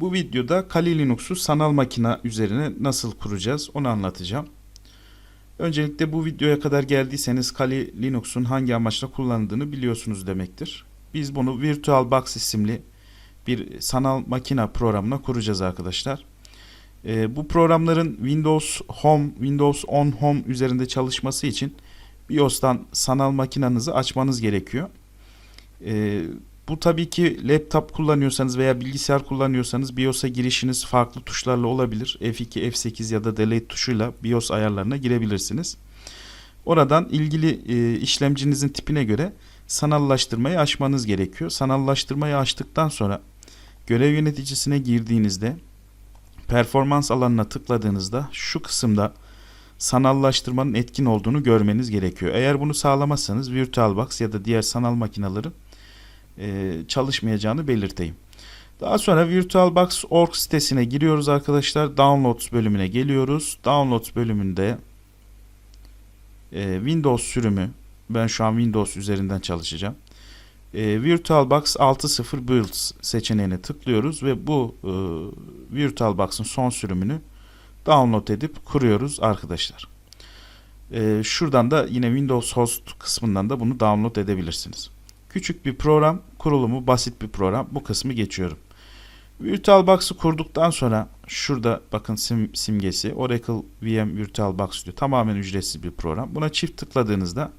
Bu videoda Kali Linux'u sanal makina üzerine nasıl kuracağız onu anlatacağım. Öncelikle bu videoya kadar geldiyseniz Kali Linux'un hangi amaçla kullanıldığını biliyorsunuz demektir. Biz bunu VirtualBox isimli bir sanal makina programına kuracağız arkadaşlar. Ee, bu programların Windows Home, Windows On Home üzerinde çalışması için BIOS'tan sanal makinanızı açmanız gerekiyor. Ee, bu tabii ki laptop kullanıyorsanız veya bilgisayar kullanıyorsanız BIOS'a girişiniz farklı tuşlarla olabilir. F2, F8 ya da Delete tuşuyla BIOS ayarlarına girebilirsiniz. Oradan ilgili e, işlemcinizin tipine göre sanallaştırmayı açmanız gerekiyor. Sanallaştırmayı açtıktan sonra görev yöneticisine girdiğinizde performans alanına tıkladığınızda şu kısımda sanallaştırmanın etkin olduğunu görmeniz gerekiyor. Eğer bunu sağlamazsanız VirtualBox ya da diğer sanal makinelerin e, çalışmayacağını belirteyim. Daha sonra VirtualBox.org sitesine giriyoruz arkadaşlar. Downloads bölümüne geliyoruz. Downloads bölümünde e, Windows sürümü ben şu an Windows üzerinden çalışacağım. E, VirtualBox 6.0 Builds seçeneğine tıklıyoruz ve bu e, VirtualBox'ın son sürümünü download edip kuruyoruz arkadaşlar. Şuradan da yine Windows Host kısmından da bunu download edebilirsiniz. Küçük bir program, kurulumu basit bir program. Bu kısmı geçiyorum. VirtualBox'ı kurduktan sonra şurada bakın sim, simgesi Oracle VM VirtualBox diyor. Tamamen ücretsiz bir program. Buna çift tıkladığınızda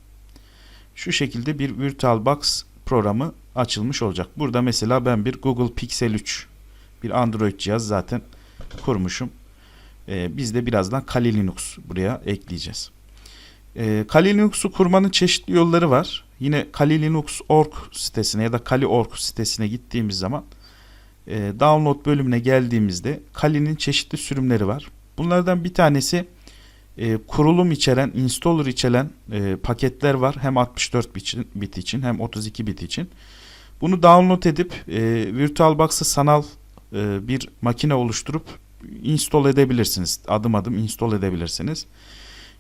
şu şekilde bir VirtualBox programı açılmış olacak. Burada mesela ben bir Google Pixel 3 bir Android cihaz zaten kurmuşum. Ee, biz de birazdan Kali Linux buraya ekleyeceğiz. Ee, Kali Linux'u kurmanın çeşitli yolları var. Yine Kali Linux.org sitesine ya da Kali.org sitesine gittiğimiz zaman e, download bölümüne geldiğimizde Kali'nin çeşitli sürümleri var. Bunlardan bir tanesi e, kurulum içeren, installer içeren e, paketler var. Hem 64 bit için, hem 32 bit için. Bunu download edip e, VirtualBox'ı sanal e, bir makine oluşturup install edebilirsiniz. Adım adım install edebilirsiniz.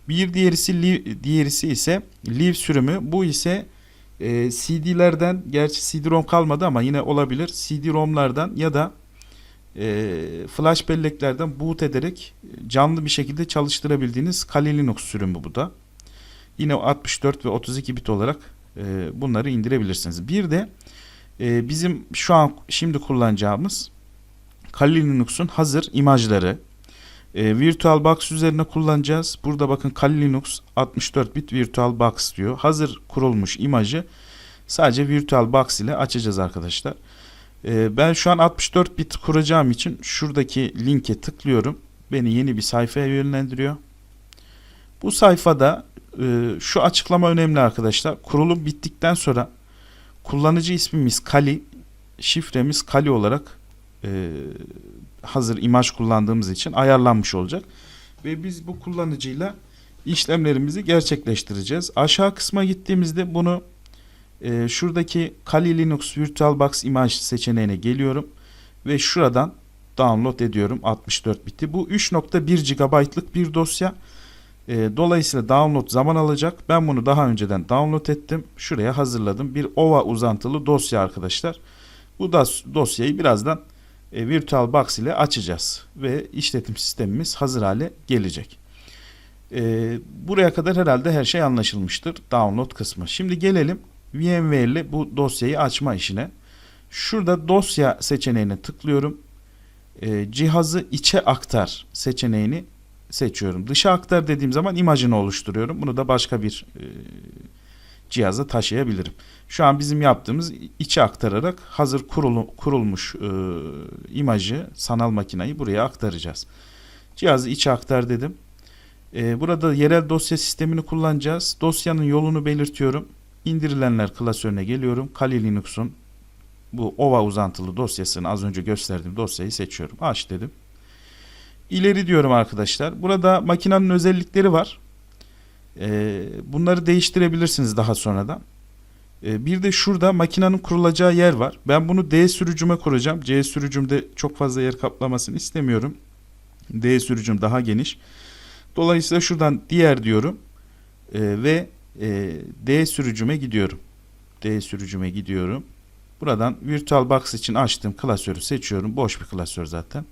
Bir diğerisi diğerisi ise live sürümü. Bu ise e, CD'lerden gerçi CD-ROM kalmadı ama yine olabilir. CD-ROM'lardan ya da e, flash belleklerden boot ederek canlı bir şekilde çalıştırabildiğiniz Kali Linux sürümü bu da. Yine 64 ve 32 bit olarak e, bunları indirebilirsiniz. Bir de e, bizim şu an şimdi kullanacağımız Kali Linux'un hazır imajları, e, VirtualBox üzerine kullanacağız. Burada bakın Kali Linux 64 bit VirtualBox diyor. Hazır kurulmuş imajı sadece VirtualBox ile açacağız arkadaşlar. E, ben şu an 64 bit kuracağım için şuradaki linke tıklıyorum. Beni yeni bir sayfaya yönlendiriyor. Bu sayfada e, şu açıklama önemli arkadaşlar. Kurulum bittikten sonra kullanıcı ismimiz Kali, şifremiz Kali olarak e, hazır imaj kullandığımız için ayarlanmış olacak. Ve biz bu kullanıcıyla işlemlerimizi gerçekleştireceğiz. Aşağı kısma gittiğimizde bunu e, şuradaki Kali Linux VirtualBox imaj seçeneğine geliyorum. Ve şuradan download ediyorum 64 biti. Bu 3.1 GB'lık bir dosya. E, dolayısıyla download zaman alacak. Ben bunu daha önceden download ettim. Şuraya hazırladım. Bir OVA uzantılı dosya arkadaşlar. Bu da dosyayı birazdan e, VirtualBox ile açacağız ve işletim sistemimiz hazır hale gelecek. E, buraya kadar herhalde her şey anlaşılmıştır. Download kısmı. Şimdi gelelim VMware ile bu dosyayı açma işine. Şurada dosya seçeneğine tıklıyorum. E, cihazı içe aktar seçeneğini seçiyorum. Dışa aktar dediğim zaman imajını oluşturuyorum. Bunu da başka bir e, cihaza taşıyabilirim. Şu an bizim yaptığımız içe aktararak hazır kurulu, kurulmuş e, imajı, sanal makinayı buraya aktaracağız. Cihazı içe aktar dedim. E, burada yerel dosya sistemini kullanacağız. Dosyanın yolunu belirtiyorum. İndirilenler klasörüne geliyorum. Kali Linux'un bu OVA uzantılı dosyasını az önce gösterdiğim dosyayı seçiyorum. Aç dedim. İleri diyorum arkadaşlar. Burada makinenin özellikleri var. E, bunları değiştirebilirsiniz daha sonradan. E, bir de şurada makinenin kurulacağı yer var. Ben bunu D sürücüme kuracağım. C sürücümde çok fazla yer kaplamasını istemiyorum. D sürücüm daha geniş. Dolayısıyla şuradan diğer diyorum. E, ve e, D sürücüme gidiyorum. D sürücüme gidiyorum. Buradan VirtualBox için açtığım klasörü seçiyorum. Boş bir klasör zaten.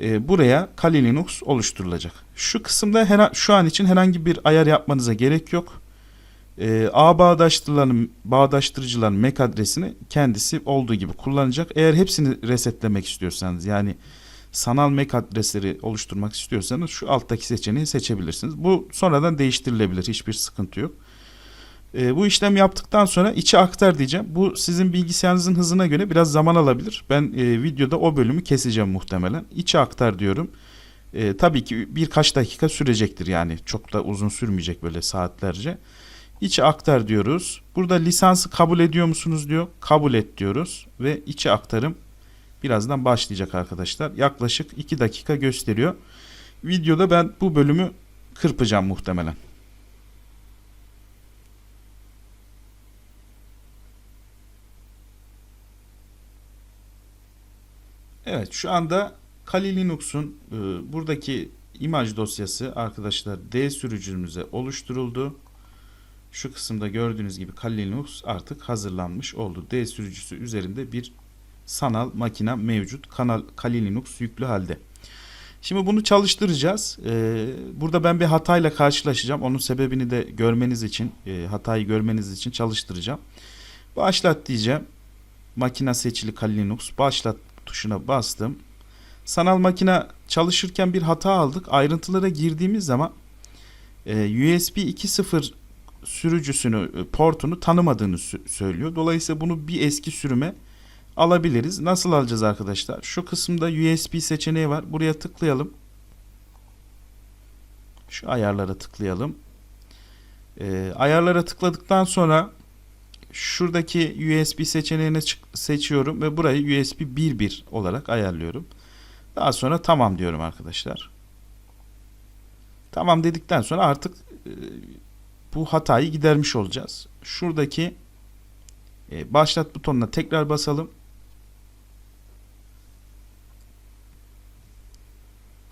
Ee, buraya Kali Linux oluşturulacak. Şu kısımda her, şu an için herhangi bir ayar yapmanıza gerek yok. Ee, ağ bağdaştırıcıların, bağdaştırıcıların MAC adresini kendisi olduğu gibi kullanacak. Eğer hepsini resetlemek istiyorsanız yani sanal MAC adresleri oluşturmak istiyorsanız şu alttaki seçeneği seçebilirsiniz. Bu sonradan değiştirilebilir. Hiçbir sıkıntı yok. E, bu işlem yaptıktan sonra içe aktar diyeceğim. Bu sizin bilgisayarınızın hızına göre biraz zaman alabilir. Ben e, videoda o bölümü keseceğim muhtemelen. İçe aktar diyorum. E, tabii ki birkaç dakika sürecektir yani. Çok da uzun sürmeyecek böyle saatlerce. İçe aktar diyoruz. Burada lisansı kabul ediyor musunuz diyor. Kabul et diyoruz. Ve içe aktarım birazdan başlayacak arkadaşlar. Yaklaşık 2 dakika gösteriyor. Videoda ben bu bölümü kırpacağım muhtemelen. Evet şu anda Kali Linux'un e, buradaki imaj dosyası arkadaşlar D sürücümüze oluşturuldu. Şu kısımda gördüğünüz gibi Kali Linux artık hazırlanmış oldu. D sürücüsü üzerinde bir sanal makine mevcut. Kanal Kali Linux yüklü halde. Şimdi bunu çalıştıracağız. Ee, burada ben bir hatayla karşılaşacağım. Onun sebebini de görmeniz için, e, hatayı görmeniz için çalıştıracağım. Başlat diyeceğim. Makine seçili Kali Linux. Başlat tuşuna bastım. Sanal makine çalışırken bir hata aldık. Ayrıntılara girdiğimiz zaman e, USB 2.0 sürücüsünü, e, portunu tanımadığını söylüyor. Dolayısıyla bunu bir eski sürüme alabiliriz. Nasıl alacağız arkadaşlar? Şu kısımda USB seçeneği var. Buraya tıklayalım. Şu ayarlara tıklayalım. E, ayarlara tıkladıktan sonra şuradaki USB seçeneğini seçiyorum ve burayı USB 1.1 olarak ayarlıyorum. Daha sonra tamam diyorum arkadaşlar. Tamam dedikten sonra artık e, bu hatayı gidermiş olacağız. Şuradaki e, başlat butonuna tekrar basalım.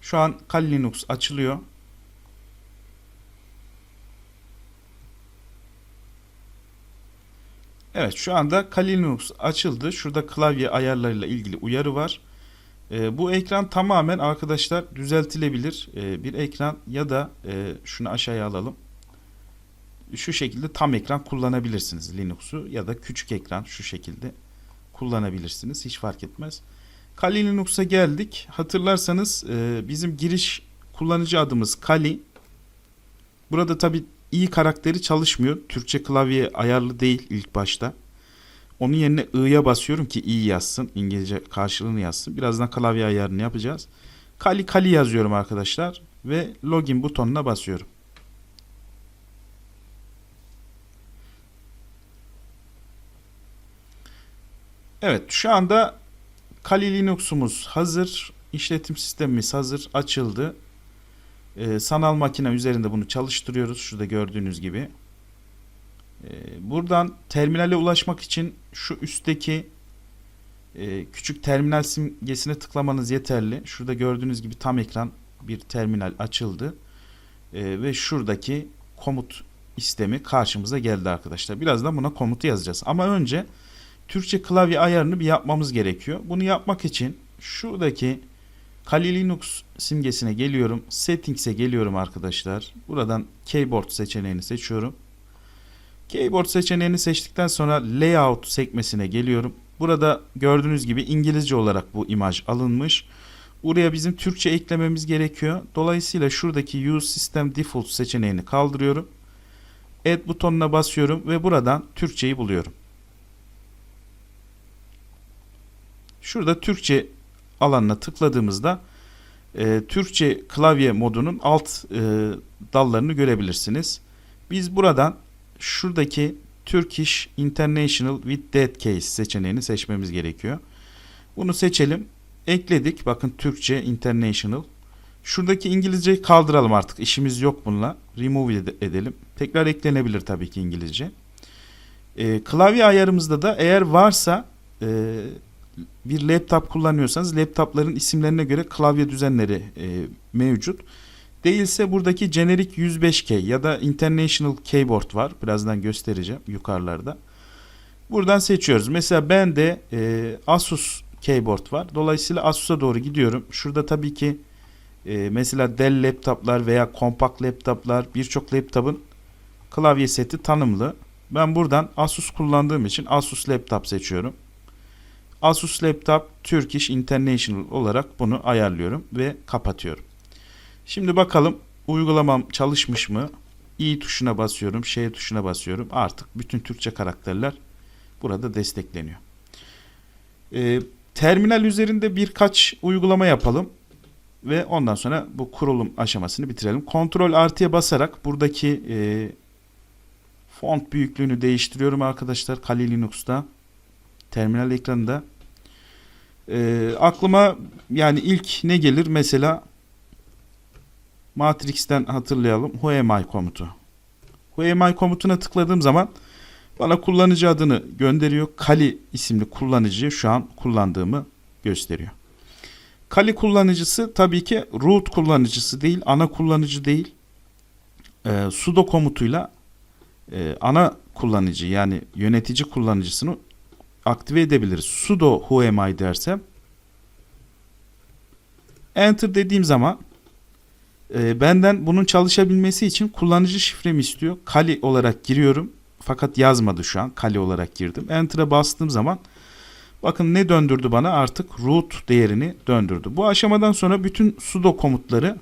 Şu an Kali Linux açılıyor. Evet şu anda Kali Linux açıldı. Şurada klavye ayarlarıyla ilgili uyarı var. E, bu ekran tamamen arkadaşlar düzeltilebilir e, bir ekran ya da e, şunu aşağıya alalım. Şu şekilde tam ekran kullanabilirsiniz Linux'u ya da küçük ekran şu şekilde kullanabilirsiniz. Hiç fark etmez. Kali Linux'a geldik. Hatırlarsanız e, bizim giriş kullanıcı adımız Kali. Burada tabi i karakteri çalışmıyor. Türkçe klavye ayarlı değil ilk başta. Onun yerine i'ya basıyorum ki i yazsın. İngilizce karşılığını yazsın. Birazdan klavye ayarını yapacağız. Kali Kali yazıyorum arkadaşlar. Ve login butonuna basıyorum. Evet şu anda Kali Linux'umuz hazır. İşletim sistemimiz hazır. Açıldı. Ee, sanal makine üzerinde bunu çalıştırıyoruz. Şurada gördüğünüz gibi. Ee, buradan terminale ulaşmak için şu üstteki e, küçük terminal simgesine tıklamanız yeterli. Şurada gördüğünüz gibi tam ekran bir terminal açıldı. Ee, ve şuradaki komut istemi karşımıza geldi arkadaşlar. Birazdan buna komutu yazacağız. Ama önce Türkçe klavye ayarını bir yapmamız gerekiyor. Bunu yapmak için şuradaki Kali Linux simgesine geliyorum. Settings'e geliyorum arkadaşlar. Buradan keyboard seçeneğini seçiyorum. Keyboard seçeneğini seçtikten sonra layout sekmesine geliyorum. Burada gördüğünüz gibi İngilizce olarak bu imaj alınmış. Buraya bizim Türkçe eklememiz gerekiyor. Dolayısıyla şuradaki Use System Default seçeneğini kaldırıyorum. Add butonuna basıyorum ve buradan Türkçeyi buluyorum. Şurada Türkçe alanına tıkladığımızda e, Türkçe klavye modunun alt e, dallarını görebilirsiniz. Biz buradan şuradaki Turkish International with Dead Case seçeneğini seçmemiz gerekiyor. Bunu seçelim. Ekledik. Bakın Türkçe International. Şuradaki İngilizceyi kaldıralım artık. İşimiz yok bununla. Remove edelim. Tekrar eklenebilir tabii ki İngilizce. E, klavye ayarımızda da eğer varsa e, bir laptop kullanıyorsanız laptopların isimlerine göre klavye düzenleri e, mevcut. Değilse buradaki generic 105K ya da International Keyboard var. Birazdan göstereceğim yukarılarda. Buradan seçiyoruz. Mesela ben de e, Asus keyboard var. Dolayısıyla Asus'a doğru gidiyorum. Şurada tabii ki e, mesela Dell laptoplar veya kompakt laptoplar birçok laptopun klavye seti tanımlı. Ben buradan Asus kullandığım için Asus laptop seçiyorum. Asus laptop Turkish International olarak bunu ayarlıyorum ve kapatıyorum. Şimdi bakalım uygulamam çalışmış mı? i tuşuna basıyorum, ş tuşuna basıyorum. Artık bütün Türkçe karakterler burada destekleniyor. Ee, terminal üzerinde birkaç uygulama yapalım ve ondan sonra bu kurulum aşamasını bitirelim. Kontrol artıya basarak buradaki e, font büyüklüğünü değiştiriyorum arkadaşlar Kali Linux'ta terminal ekranında. E, aklıma yani ilk ne gelir mesela Matrix'ten hatırlayalım. Who am I komutu. Who am I komutuna tıkladığım zaman bana kullanıcı adını gönderiyor. Kali isimli kullanıcıyı şu an kullandığımı gösteriyor. Kali kullanıcısı tabii ki root kullanıcısı değil, ana kullanıcı değil. E, sudo komutuyla e, ana kullanıcı yani yönetici kullanıcısını aktive edebiliriz. Sudo who am I dersem enter dediğim zaman e, benden bunun çalışabilmesi için kullanıcı şifremi istiyor. Kali olarak giriyorum. Fakat yazmadı şu an. Kali olarak girdim. Enter'a bastığım zaman bakın ne döndürdü bana? Artık root değerini döndürdü. Bu aşamadan sonra bütün sudo komutları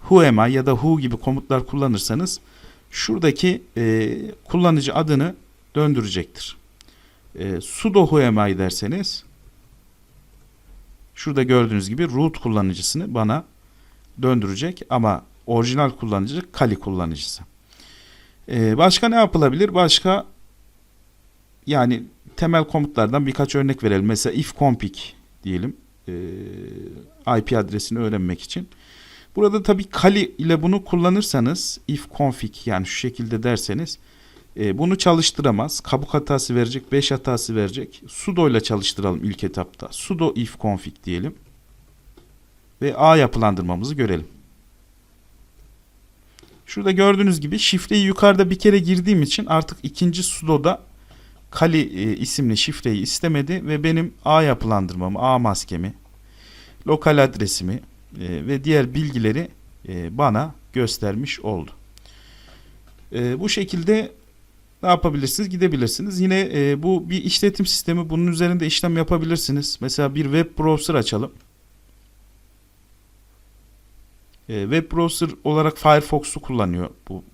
who am I ya da who gibi komutlar kullanırsanız şuradaki e, kullanıcı adını döndürecektir. E, sudo who am I derseniz şurada gördüğünüz gibi root kullanıcısını bana döndürecek ama orijinal kullanıcı Kali kullanıcısı. Ee, başka ne yapılabilir? Başka yani temel komutlardan birkaç örnek verelim. Mesela ifconfig diyelim. Ee, IP adresini öğrenmek için. Burada tabii Kali ile bunu kullanırsanız ifconfig yani şu şekilde derseniz e, bunu çalıştıramaz. Kabuk hatası verecek, 5 hatası verecek. sudo ile çalıştıralım ilk etapta. sudo ifconfig diyelim ve A yapılandırmamızı görelim. Şurada gördüğünüz gibi şifreyi yukarıda bir kere girdiğim için artık ikinci sudoda Kali e, isimli şifreyi istemedi ve benim A yapılandırmamı, A maskemi, lokal adresimi e, ve diğer bilgileri e, bana göstermiş oldu. Bu şekilde ne yapabilirsiniz? Gidebilirsiniz. Yine e, bu bir işletim sistemi. Bunun üzerinde işlem yapabilirsiniz. Mesela bir web browser açalım. E, web browser olarak Firefox'u kullanıyor bu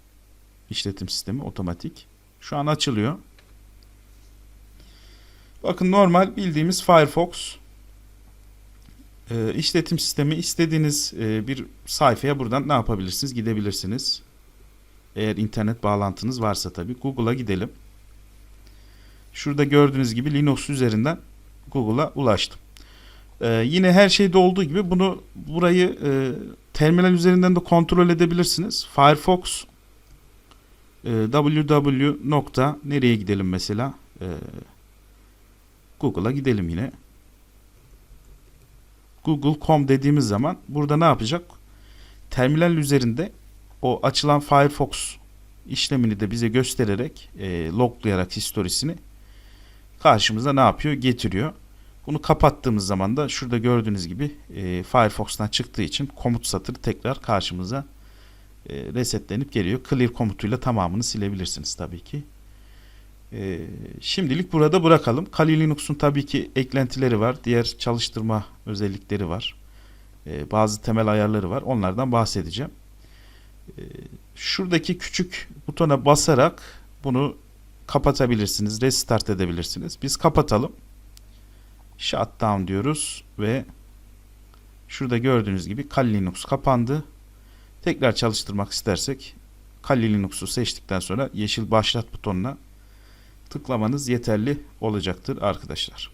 işletim sistemi otomatik. Şu an açılıyor. Bakın normal bildiğimiz Firefox e, işletim sistemi istediğiniz e, bir sayfaya buradan ne yapabilirsiniz? Gidebilirsiniz. Eğer internet bağlantınız varsa tabii. Google'a gidelim. Şurada gördüğünüz gibi Linux üzerinden Google'a ulaştım. Ee, yine her şeyde olduğu gibi bunu burayı e, terminal üzerinden de kontrol edebilirsiniz. Firefox e, www nokta nereye gidelim mesela? E, Google'a gidelim yine. Google.com dediğimiz zaman burada ne yapacak? Terminal üzerinde o açılan Firefox işlemini de bize göstererek e, loglayarak historisini karşımıza ne yapıyor? Getiriyor. Bunu kapattığımız zaman da şurada gördüğünüz gibi e, Firefox'tan çıktığı için komut satırı tekrar karşımıza e, resetlenip geliyor. Clear komutuyla tamamını silebilirsiniz tabii ki. E, şimdilik burada bırakalım. Kali Linux'un tabii ki eklentileri var. Diğer çalıştırma özellikleri var. E, bazı temel ayarları var. Onlardan bahsedeceğim. E, şuradaki küçük butona basarak bunu kapatabilirsiniz. Restart edebilirsiniz. Biz kapatalım shutdown diyoruz ve şurada gördüğünüz gibi Kali Linux kapandı. Tekrar çalıştırmak istersek Kali Linux'u seçtikten sonra yeşil başlat butonuna tıklamanız yeterli olacaktır arkadaşlar.